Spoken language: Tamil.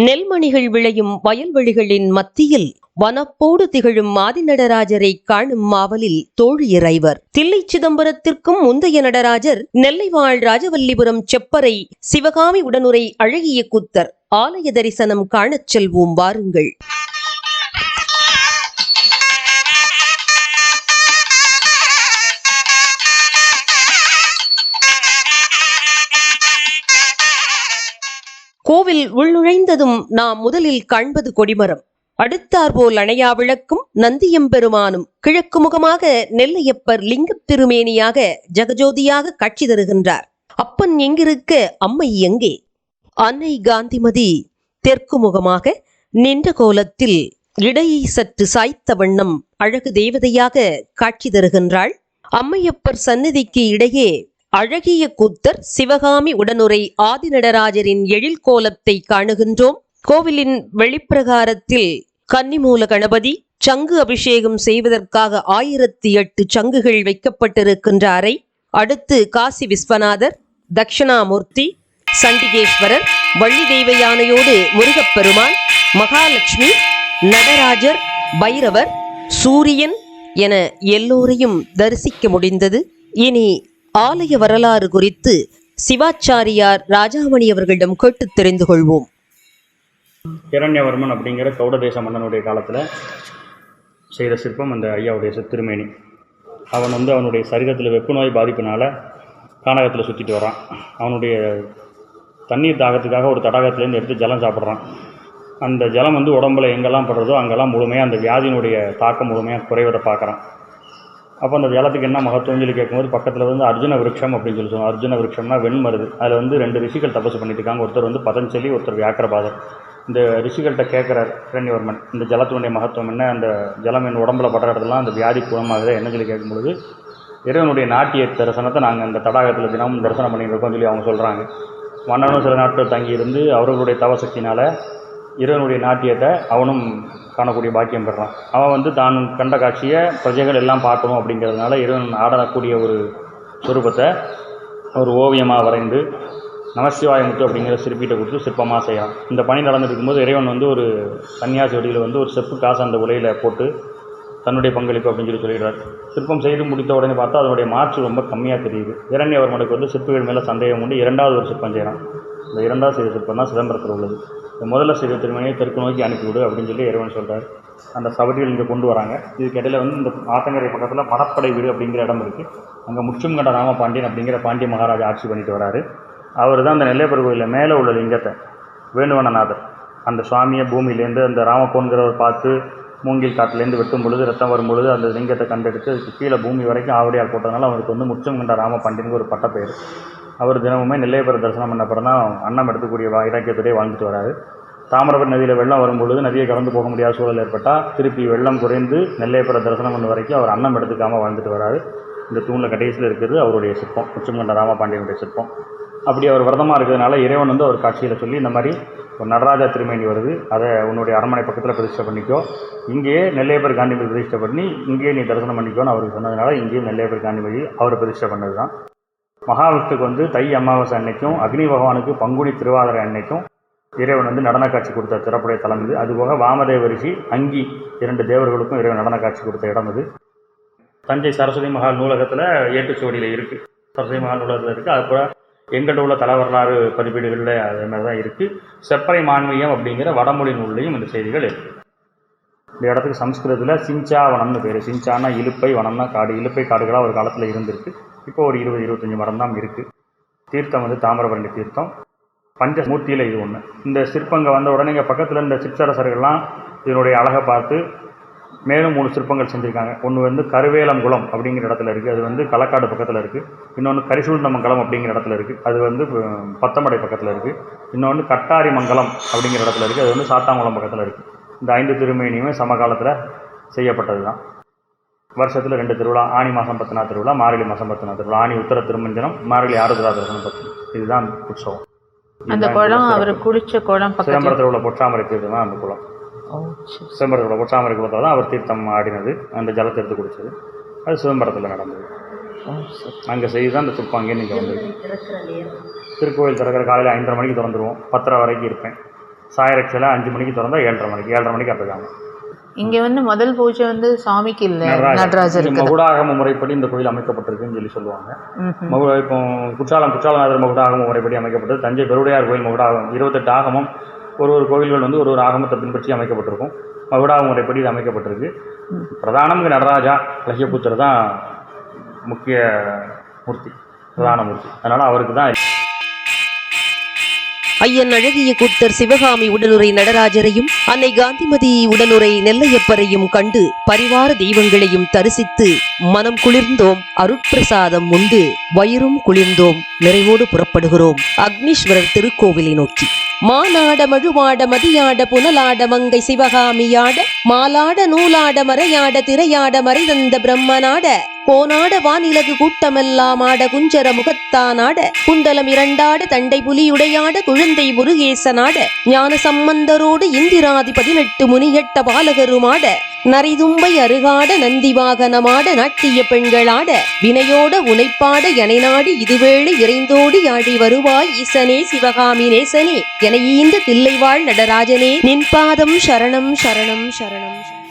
நெல்மணிகள் விளையும் வயல்வெளிகளின் மத்தியில் வனப்போடு திகழும் ஆதிநடராஜரை காணும் மாவலில் தோழி இறைவர். தில்லை சிதம்பரத்திற்கும் முந்தைய நடராஜர் நெல்லைவாழ் ராஜவல்லிபுரம் செப்பரை சிவகாமி உடனுரை அழகிய குத்தர். ஆலய தரிசனம் காணச் செல்வோம் வாருங்கள். கோவில் உள்நுழைந்ததும் நாம் முதலில் காண்பது கொடிமரம். அடுத்தாற்போல் அணையா விளக்கும் நந்தியம்பெருமானும் கிழக்கு முகமாக நெல்லையப்பர் லிங்கத் திருமேனியாக ஜெகஜோதியாக காட்சி தருகின்றார். அப்பன் எங்கிருக்க அம்மை எங்கே? அன்னை காந்திமதி தெற்கு முகமாக நின்ற கோலத்தில் இடையை சற்று சாய்த்த வண்ணம் அழகு தேவதையாக காட்சி தருகின்றாள். அம்மையப்பர் சந்நிதிக்கு இடையே அழகிய கூத்தர் சிவகாமி உடனுரை ஆதிநடராஜரின் எழில் கோலத்தை காணுகின்றோம். கோவிலின் வெளிப்பிரகாரத்தில் கன்னிமூல கணபதி சங்கு அபிஷேகம் செய்வதற்காக ஆயிரத்தி எட்டு சங்குகள் வைக்கப்பட்டிருக்கின்ற அறை அடுத்து காசி விஸ்வநாதர் தட்சிணாமூர்த்தி சண்டிகேஸ்வரர் வள்ளி தெய்வ யானையோடு முருகப்பெருமான் மகாலட்சுமி நடராஜர் பைரவர் சூரியன் என எல்லோரையும் தரிசிக்க முடிந்தது. இனி ஆலய வரலாறு குறித்து சிவாச்சாரியார் ராஜாமணி அவர்களிடம் கேட்டு தெரிந்து கொள்வோம். இரண்யவர்மன் அப்படிங்கிற கௌடதேச மன்னனுடைய காலத்தில் செய்த சிற்பம் அந்த ஐயாவுடைய சி- திருமேனி அவன் வந்து அவனுடைய சரீரத்தில் வெப்பு நோய் பாதிப்பினால் கானகத்தில் சுற்றிட்டு வரான். அவனுடைய தண்ணீர் தாகத்துக்காக ஒரு தடாகத்துலேருந்து எடுத்து ஜலம் சாப்பிட்றான். அந்த ஜலம் வந்து உடம்புல எங்கெல்லாம் படுறதோ அங்கெல்லாம் முழுமையாக அந்த வியாதியினுடைய தாக்கம் முழுமையாக குறைவதை பார்க்குறான். அப்போ அந்த ஜலத்துக்கு என்ன மகத்துவம் சொல்லி கேட்கும்போது பக்கத்தில் வந்து அர்ஜுன விருட்சம் அப்படின்னு சொல்லி சொல்லுவோம் அர்ஜுன விருட்சம்னா வெண்மருது. அதில் வந்து ரெண்டு ரிஷிகள் தபசு பண்ணிட்டு இருக்காங்க. ஒருத்தர் வந்து பதஞ்சலி ஒருத்தர் வியாக்கரபாதர். இந்த ரிஷிகள்கிட்ட கேட்குறார் ஹிரண்யவர்மன் இந்த ஜலத்தினுடைய மகத்துவம் என்ன? அந்த ஜலம் என் உடம்புல படுற இடத்துலாம் அந்த வியாதி குணமாகுது? என்ன சொல்லி கேட்கும்பொழுது இறைவனுடைய நாட்டிய தரிசனத்தை நாங்கள் அந்த தடாகத்தில் தினமும் தரிசனம் பண்ணிட்டு இருக்கோம்னு சொல்லி அவங்க சொல்கிறாங்க மன்னனும் சில நாட்கள் தங்கியிருந்து அவர்களுடைய தவசக்தினால் இறைவனுடைய நாட்டியத்தை அவனும் காணக்கூடிய பாக்கியம் பெறான். அவன் வந்து தான் கண்ட காட்சியை பிரஜைகள் எல்லாம் பார்க்கணும் அப்படிங்கிறதுனால இறைவன் ஆடக்கூடிய ஒரு சுரூபத்தை ஒரு ஓவியமாக வரைந்து நமசிவாய முத்து அப்படிங்கிற சிற்பிகிட்ட கொடுத்து சிற்பமாக செய்கிறான் இந்த பணி நடந்துட்டு இருக்கும்போது இறைவன் வந்து ஒரு சன்னியாசி வடிவில் வந்து ஒரு செப்பு காசு அந்த உலையில் போட்டு தன்னுடைய பங்களிப்பு அப்படின்னு சொல்லி சொல்லிடுறார். சிற்பம் செய்து முடித்த உடனே பார்த்தா அதனுடைய மாற்று ரொம்ப கம்மியாக தெரியுது. இரண்யவர்மனுக்கு வந்து சிற்பிகள் மேலே சந்தேகம் உண்டு. இரண்டாவது ஒரு சிற்பம் செய்கிறான் இந்த இரண்டாவது செய்த சிற்பம் தான் சிதம்பரத்தில் உள்ளது. இந்த முதல்ல செய்த திருமணியை தெற்கு நோக்கி அனுப்பிவிடு அப்படின்னு சொல்லி இறைவன் சொல்கிறார் அந்த சவடிகள் இங்கே கொண்டு வராங்க. இதுக்கு இடையில வந்து இந்த ஆத்தங்கரை பக்கத்தில் மடப்படை வீடு அப்படிங்கிற இடம் இருக்குது அங்கே முற்றும் ராம ராமபாண்டியன் அப்படிங்கிற பாண்டிய மகாராஜா ஆட்சி பண்ணிட்டு வராரு. அவர் தான் அந்த நெல்லையப்பர் கோயிலில் மேலே உள்ள லிங்கத்தை வேணுவனநாதர். அந்த சுவாமியை பூமியிலேருந்து அந்த ராமகோன்கிறவர் பார்த்து மூங்கில் காட்டிலேருந்து வெட்டும் பொழுது ரத்தம் வரும் பொழுது அந்த லிங்கத்தை கண்டெடுத்து அதுக்கு கீழே பூமி வரைக்கும் ஆவடியால் போட்டதுனால அவருக்கு வந்து முச்சம் கண்ட ராம பாண்டியனுக்கு ஒரு பட்டப்பெயர். அவர் தினமுமே நெல்லையப்பர் தரிசனம் பண்ண அப்புறம் தான் அன்னம் எடுத்துக்கூடிய வா இலக்கியத்துடைய வாழ்ந்துட்டு வராரு. தாமிரபரணி நதியில் வெள்ளம் வரும்பொழுது நதியை கடந்து போக முடியாத சூழல் ஏற்பட்டால் திருப்பி வெள்ளம் குறைந்து நெல்லையப்பரை தரிசனம் பண்ண வரைக்கும் அவர் அன்னம் எடுத்துக்காமல் வாழ்ந்துட்டு வராரு. இந்த தூணில் கடைசியில் இருக்கிறது அவருடைய சிற்பம் உச்சமண்ட ராமபாண்டியனுடைய சிற்பம். அப்படி அவர் விரதமாக இருக்கிறதுனால இறைவன் வந்து அவர் காட்சியில் சொல்லி இந்த மாதிரி ஒரு நடராஜா திருமேனி வருது. அதை உன்னுடைய அரண்மனை பக்கத்தில் பிரதிஷ்டை பண்ணிக்கோ. இங்கேயே நெல்லையப்பர் காந்திமதி பிரதிஷ்டை பண்ணி இங்கேயே நீ தரிசனம் பண்ணிக்கோன்னு அவருக்கு சொன்னதுனால இங்கேயும் நெல்லையப்பர் காந்திமதி அவர் பிரதிஷ்டை பண்ணது தான் மகாவிஷ்ணுக்கு வந்து தை அமாவாசை அன்னைக்கும் அக்னி பகவானுக்கு பங்குனி திருவாதிரை அன்னைக்கும் இறைவன் வந்து நடன காட்சி கொடுத்த திறப்புடைய தலம் இது. அதுபோக வாமதேவ ரிஷி அங்கி இரண்டு தேவர்களுக்கும் இறைவன் நடன காட்சி கொடுத்த இடம் இது. தஞ்சை சரஸ்வதி மகால் நூலகத்தில் ஏட்டுச்சுவடியில் இருக்குது சரஸ்வதி மகால் நூலகத்தில் இருக்குது அதுபோல் எங்கள்கிட்ட உள்ள தல வரலாறு பதிப்பீடுகளில் அது மாதிரி தான் இருக்குது செப்பரை மான்மியம் அப்படிங்கிற வடமொழி நூல்லையும் இந்த செய்திகள் இருக்குது இந்த இடத்துக்கு சம்ஸ்கிருதத்தில் சிஞ்சா வனம்னு பேர். சிஞ்சானா இலுப்பை வனம்னா காடு. இலுப்பை காடுகளாக ஒரு காலத்தில் இருந்திருக்கு. இப்போ ஒரு இருபது இருபத்தஞ்சி மரம் தான் இருக்குது தீர்த்தம் வந்து தாமிரபரணி தீர்த்தம். பஞ்சமூர்த்தியில் இது ஒன்று இந்த சிற்பங்கள் வந்த உடனே இங்கே பக்கத்தில் இந்த சிற்றரசர்கள்லாம் இதனுடைய அழகை பார்த்து மேலும் மூணு சிற்பங்கள் செஞ்சுருக்காங்க. ஒன்று வந்து கருவேலங்குளம் அப்படிங்கிற இடத்துல இருக்குது அது வந்து களக்காடு பக்கத்தில் இருக்குது இன்னொன்று கரிசூழ்ந்தமங்கலம் அப்படிங்கிற இடத்துல இருக்குது அது வந்து பத்தமடை பக்கத்தில் இருக்குது இன்னொன்று கட்டாரி மங்கலம் அப்படிங்கிற இடத்துல இருக்குது அது வந்து சாத்தாங்குளம் பக்கத்தில் இருக்குது இந்த ஐந்து திருமேனியுமே சமகாலத்தில் செய்யப்பட்டது தான் வருஷத்தில் ரெண்டு திருவிழா ஆனி மாதம் பத்தினா திருவிழா மார்கழி மாதம் பத்தினா திருவிழா. ஆனி உத்தர திருமஞ்சனம் மார்கழி ஆருத்ரா தரிசனம் பத்து. இதுதான் உற்சவம். அந்த இதுதான் குளம் அவர். குளிச்ச குளம் சிதம்பரத்தில் உள்ள பொற்றாமரை தீர்த்தம் தான் அந்த குளம். சிதம்பரத்தில் உள்ள பொற்றாமரை குளத்தில் தான் அவர் தீர்த்தம் ஆடினது. அந்த ஜலத்தை எடுத்து குடிச்சது. அது சிதம்பரத்தில் நடந்தது. அங்கே செய்து தான் அந்த சிற்பம் அங்கேயே நீங்கள் வந்தது. திருக்கோயில் திறக்கிற காலையில் ஐந்தரை மணிக்கு திறந்துருவோம். பத்தரை வரைக்கும் இருப்பேன். சாயரக் சிலை அஞ்சு மணிக்கு திறந்தா ஏழரை மணிக்கு. ஏழரை மணிக்கு அப்போதாங்க இங்க வந்து முதல் பூஜை வந்து சாமிக்கு இல்ல நடராஜர். மகுடாகம முறைப்படி இந்த கோயில் அமைக்கப்பட்டிருக்குன்னு சொல்லி சொல்லுவாங்க. இப்போ குற்றாலம் குற்றாலநாதர் மகுடாகம முறைப்படி அமைக்கப்பட்டது. தஞ்சை பெருவுடையார் கோயில் மகுடாகம் இருபத்தெட்டு ஆகமம். ஒரு ஒரு கோயில்கள் வந்து ஒரு ஒரு ஆகமத்தை பின்பற்றி அமைக்கப்பட்டிருக்கும். மகுடாக முறைப்படி இது அமைக்கப்பட்டிருக்கு. பிரதானம் நடராஜா. லட்சியபுத்தர் தான் முக்கிய மூர்த்தி பிரதான மூர்த்தி. அதனால அவருக்கு தான் ஐயன் அழகிய கூத்தர் சிவகாமி உடனுரை நடராஜரையும் அன்னை காந்திமதி உடனுரை நெல்லையப்பரையும் கண்டு பரிவார தெய்வங்களையும் தரிசித்து மனம் குளிர்ந்தோம் அருட்பிரசாதம் உண்டு வயிறும் குளிர்ந்தோம். நிறைவோடு புறப்படுகிறோம். அக்னீஸ்வரர் திருக்கோவிலை நோக்கி. மானாட மழுவாட மதியாட புனலாட மங்கை சிவகாமியாட மாலாட நூலாட மறையாட திரையாட மறைதந்த பிரம்மனாட கோனாட வானிலகு கூட்டமெல்லாம் ஆட குஞ்சர முகத்தானாட குண்டலம் இரண்டாட தண்டை புலியுடையாட குழந்தை முருகேசனாட ஞான சம்பந்தரோடு இந்திராதி பதினெட்டு முனியட்ட பாலகருமாட நரிதும்பை அருகாட நந்தி வாகனமாட நாட்டிய பெண்களாட வினையோட உனைப்பாட என நாடி இதுவேளை இறைந்தோடி ஆடி வருவாய் ஈசனே சிவகாமி நேசனே. என ஈந்த தில்லைவாழ் நடராஜனே நின் பாதம் சரணம் சரணம் சரணம் சரணம்.